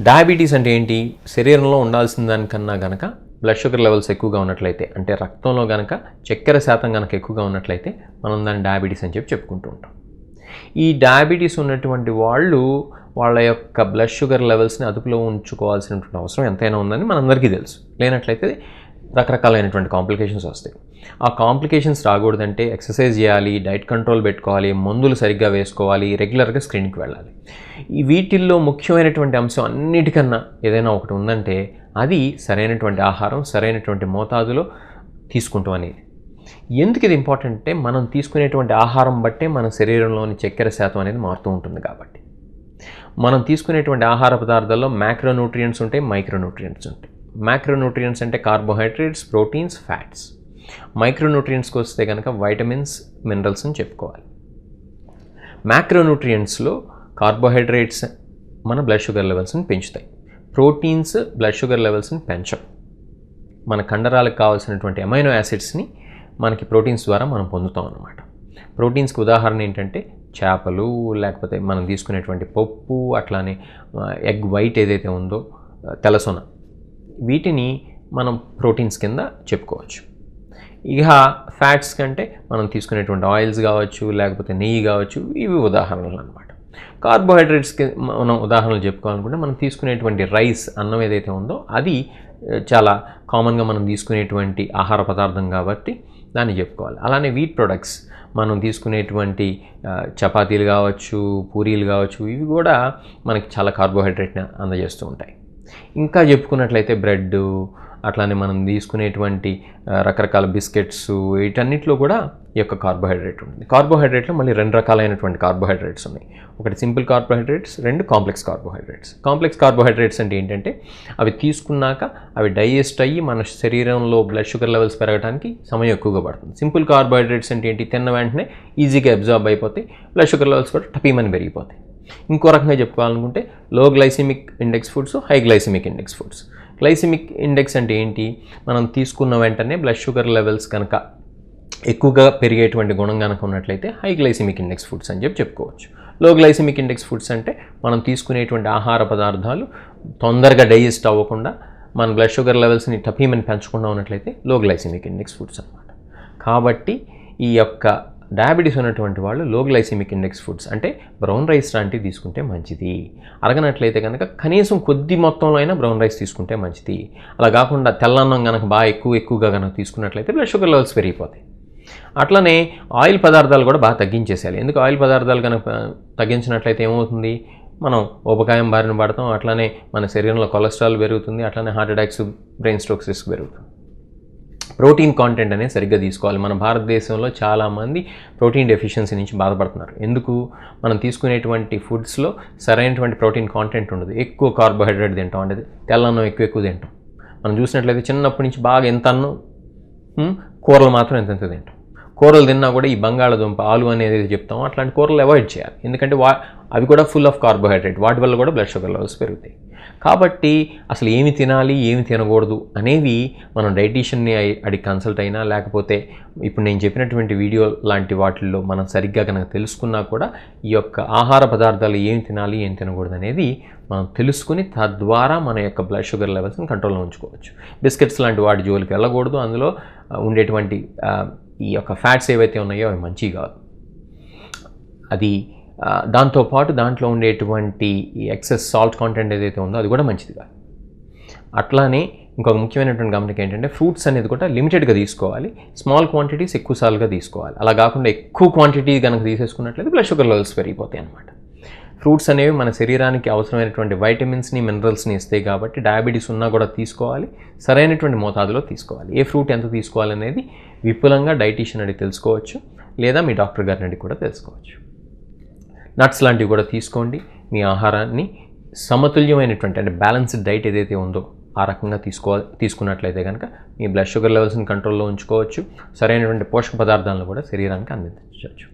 Diabetes అంటే ఏంటి? శరీరంలో ఉండాల్సిన దానికన్నా గనక బ్లడ్ షుగర్ లెవెల్స్ ఎక్కువగా ఉన్నట్లయితే అంటే రక్తంలో గనక చక్కెర శాతం కనుక ఎక్కువగా ఉన్నట్లయితే మనం దాన్ని డయాబెటీస్ అని చెప్పి చెప్పుకుంటూ ఉంటాం. ఈ డయాబెటీస్ ఉన్నటువంటి వాళ్ళు వాళ్ళ యొక్క బ్లడ్ షుగర్ లెవెల్స్ని అదుపులో ఉంచుకోవాల్సినటువంటి అవసరం ఎంతైనా ఉందని మనందరికీ తెలుసు. లేనట్లయితే రకరకాలైనటువంటి కాంప్లికేషన్స్ వస్తాయి. ఆ కాంప్లికేషన్స్ రాకూడదంటే ఎక్సర్సైజ్ చేయాలి డైట్ కంట్రోల్ పెట్టుకోవాలి మందులు సరిగ్గా వేసుకోవాలి రెగ్యులర్గా స్క్రీన్కి వెళ్ళాలి. ఈ వీటిల్లో ముఖ్యమైనటువంటి అంశం అన్నిటికన్నా ఏదైనా ఒకటి ఉందంటే అది సరైనటువంటి ఆహారం సరైనటువంటి మోతాదులో తీసుకుంటాం అనేది. ఎందుకు ఇది ఇంపార్టెంట్ అంటే మనం తీసుకునేటువంటి ఆహారం బట్టే మన శరీరంలోని చక్కెర శాతం అనేది మారుతూ ఉంటుంది కాబట్టి. మనం తీసుకునేటువంటి ఆహార పదార్థాల్లో మ్యాక్రోన్యూట్రియంట్స్ ఉంటాయి మైక్రోన్యూట్రియంట్స్ ఉంటాయి. మ్యాక్రోన్యూట్రియంట్స్ అంటే కార్బోహైడ్రేట్స్ ప్రోటీన్స్ ఫ్యాట్స్ మైక్రోన్యూట్రియంట్స్కి వస్తే కనుక వైటమిన్స్ మినరల్స్ అని చెప్పుకోవాలి. మ్యాక్రోన్యూట్రియంట్స్లో కార్బోహైడ్రేట్స్ మన బ్లడ్ షుగర్ లెవెల్స్ని పెంచుతాయి. ప్రోటీన్స్ బ్లడ్ షుగర్ లెవెల్స్ని పెంచవు. మన కండరాలకు కావాల్సినటువంటి అమైనో యాసిడ్స్ని మనకి ప్రోటీన్స్ ద్వారా మనం పొందుతాం అన్నమాట. ప్రోటీన్స్కి ఉదాహరణ ఏంటంటే చేపలు లేకపోతే మనం తీసుకునేటువంటి పప్పు అట్లానే ఎగ్ వైట్ ఏదైతే ఉందో తెలసొన వీటిని మనం ప్రోటీన్స్ కింద చెప్పుకోవచ్చు. ఇక ఫ్యాట్స్ కంటే మనం తీసుకునేటువంటి ఆయిల్స్ కావచ్చు లేకపోతే నెయ్యి కావచ్చు ఇవి ఉదాహరణలు అనమాట కార్బోహైడ్రేట్స్కి మనం ఉదాహరణలు చెప్పుకోవాలనుకుంటే మనం తీసుకునేటువంటి రైస్ అన్నం ఏదైతే ఉందో అది చాలా కామన్గా మనం తీసుకునేటువంటి ఆహార పదార్థం కాబట్టి దాన్ని చెప్పుకోవాలి. అలానే వీట్ ప్రొడక్ట్స్ మనం తీసుకునేటువంటి చపాతీలు కావచ్చు పూరీలు కావచ్చు ఇవి కూడా మనకి చాలా కార్బోహైడ్రేట్ని అందజేస్తూ ఉంటాయి. ఇంకా చెప్పుకున్నట్లయితే బ్రెడ్ అట్లానే మనం తీసుకునేటువంటి రకరకాల బిస్కెట్స్ వీటన్నిటిలో కూడా ఈ యొక్క కార్బోహైడ్రేట్ ఉంటుంది. కార్బోహైడ్రేట్లో మళ్ళీ రెండు రకాలైనటువంటి కార్బోహైడ్రేట్స్ ఉన్నాయి. ఒకటి సింపుల్ కార్బోహైడ్రేట్స్ రెండు కాంప్లెక్స్ కార్బోహైడ్రేట్స్. కాంప్లెక్స్ కార్బోహైడ్రేట్స్ అంటే ఏంటంటే అవి తీసుకున్నాక అవి డైజెస్ట్ అయ్యి మన శరీరంలో బ్లడ్ షుగర్ లెవెల్స్ పెరగడానికి సమయం ఎక్కువగా పడుతుంది. సింపుల్ కార్బోహైడ్రేట్స్ అంటే ఏంటి? తిన్న వెంటనే ఈజీగా అబ్జార్బ్ అయిపోతాయి బ్లడ్ షుగర్ లెవెల్స్ కూడా టపీమని పెరిగిపోతాయి. ఇంకో రకంగా చెప్పుకోవాలనుకుంటే low glycemic index foods high glycemic index foods glycemic index అంటే ఏంటి? మనం తీసుకున్న వెంటనే బ్లడ్ షుగర్ లెవెల్స్ కనుక ఎక్కువగా పెరిగేటువంటి గుణం కనుక ఉన్నట్లయితే హై గ్లైసిమిక్ ఇండెక్స్ ఫుడ్స్ అని చెప్పి చెప్పుకోవచ్చు. లో గ్లైసిమిక్ ఇండెక్స్ ఫుడ్స్ అంటే మనం తీసుకునేటువంటి ఆహార పదార్థాలు తొందరగా డైజెస్ట్ అవ్వకుండా మన బ్లడ్ షుగర్ లెవెల్స్ని టఫీమని పెంచకుండా ఉన్నట్లయితే లో గ్లైసిమిక్ ఇండెక్స్ ఫుడ్స్ అన్నమాట. కాబట్టి ఈ యొక్క డయాబెటీస్ ఉన్నటువంటి వాళ్ళు లోగ్లైసిమిక్ ఇండెక్స్ ఫుడ్స్ అంటే బ్రౌన్ రైస్ లాంటివి తీసుకుంటే మంచిది. అరగనట్లయితే కనుక కనీసం కొద్ది మొత్తంలో అయినా బ్రౌన్ రైస్ తీసుకుంటే మంచిది. అలా కాకుండా తెల్లన్నం కనుక బాగా ఎక్కువ ఎక్కువగా కనుక తీసుకున్నట్లయితే బ్లడ్ షుగర్ లెవెల్స్ పెరిగిపోతాయి. అట్లనే ఆయిల్ పదార్థాలు కూడా బాగా తగ్గించేసేయాలి. ఎందుకు ఆయిల్ పదార్థాలు కనుక తగ్గించినట్లయితే ఏమవుతుంది? మనం ఉపకాయం బారిన పడతాం. అట్లనే మన శరీరంలో కొలెస్ట్రాల్ పెరుగుతుంది. అట్లనే heart attacks brain strokes risk పెరుగుతుంది. ప్రోటీన్ కాంటెంట్ అనేది సరిగ్గా తీసుకోవాలి. మన భారతదేశంలో చాలామంది ప్రోటీన్ డెఫిషియన్సీ నుంచి బాధపడుతున్నారు. ఎందుకు? మనం తీసుకునేటువంటి ఫుడ్స్లో సరైనటువంటి ప్రోటీన్ కాంటెంట్ ఉండదు. ఎక్కువ కార్బోహైడ్రేట్ తింటాం అంటే తెల్లన్నం ఎక్కువ ఎక్కువ తింటాం. మనం చూసినట్లయితే చిన్నప్పటి నుంచి బాగా ఎంత అన్నం? కూరలు మాత్రం ఎంత ఎంత తింటాం. కూరలు తిన్నా కూడా ఈ బంగాళదుంప ఆలు అనేది చెప్తాం అట్లాంటి కూరలు అవాయిడ్ చేయాలి. ఎందుకంటే వా అవి కూడా ఫుల్ ఆఫ్ కార్బోహైడ్రేట్ వాటి వల్ల కూడా బ్లడ్ షుగర్ లెవెల్స్ పెరుగుతాయి. కాబట్టి అసలు ఏమి తినాలి ఏమి తినకూడదు అనేవి మనం డైటీషియన్ని అడిగి కన్సల్ట్ అయినా లేకపోతే ఇప్పుడు నేను చెప్పినటువంటి వీడియో లాంటి వాటిల్లో మనం సరిగ్గా కనుక తెలుసుకున్నా కూడా ఈ యొక్క ఆహార పదార్థాలు ఏమి తినాలి ఏం తినకూడదు అనేది మనం తెలుసుకుని తద్వారా మన యొక్క బ్లడ్ షుగర్ లెవెల్స్ని కంట్రోల్లో ఉంచుకోవచ్చు. బిస్కెట్స్ లాంటి వాటి జోలికి వెళ్ళకూడదు. అందులో ఉండేటువంటి ఈ యొక్క ఫ్యాట్స్ ఏవైతే ఉన్నాయో అవి మంచివి కాదు. అది దాంతోపాటు దాంట్లో ఉండేటువంటి ఈ ఎక్సెస్ సాల్ట్ కాంటెంట్ ఏదైతే ఉందో అది కూడా మంచిది కాదు. అట్లానే ఇంకొక ముఖ్యమైనటువంటి గమనిక ఏంటంటే ఫ్రూట్స్ అనేది కూడా లిమిటెడ్గా తీసుకోవాలి. స్మాల్ క్వాంటిటీస్ ఎక్కువ సార్లుగా తీసుకోవాలి. అలా కాకుండా ఎక్కువ క్వాంటిటీ కనుక తీసేసుకున్నట్లయితే బ్లడ్ షుగర్ లెవెల్స్ పెరిగిపోతాయి అనమాట ఫ్రూట్స్ అనేవి మన శరీరానికి అవసరమైనటువంటి వైటమిన్స్ని మినరల్స్ని ఇస్తాయి కాబట్టి డయాబెటీస్ ఉన్నా కూడా తీసుకోవాలి. సరైనటువంటి మోతాదులో తీసుకోవాలి. ఏ ఫ్రూట్ ఎంత తీసుకోవాలనేది విపులంగా డైటీషియన్ అడిగి తెలుసుకోవచ్చు. లేదా మీ డాక్టర్ గారిని అడిగి కూడా తెలుసుకోవచ్చు. నట్స్ లాంటివి కూడా తీసుకోండి. మీ ఆహారాన్ని సమతుల్యమైనటువంటి అంటే బ్యాలెన్స్డ్ డైట్ ఏదైతే ఉందో ఆ రకంగా తీసుకో తీసుకున్నట్లయితే కనుక మీ బ్లడ్ షుగర్ లెవెల్స్ని కంట్రోల్లో ఉంచుకోవచ్చు. సరైనటువంటి పోషక పదార్థాలను కూడా శరీరానికి అందించవచ్చు.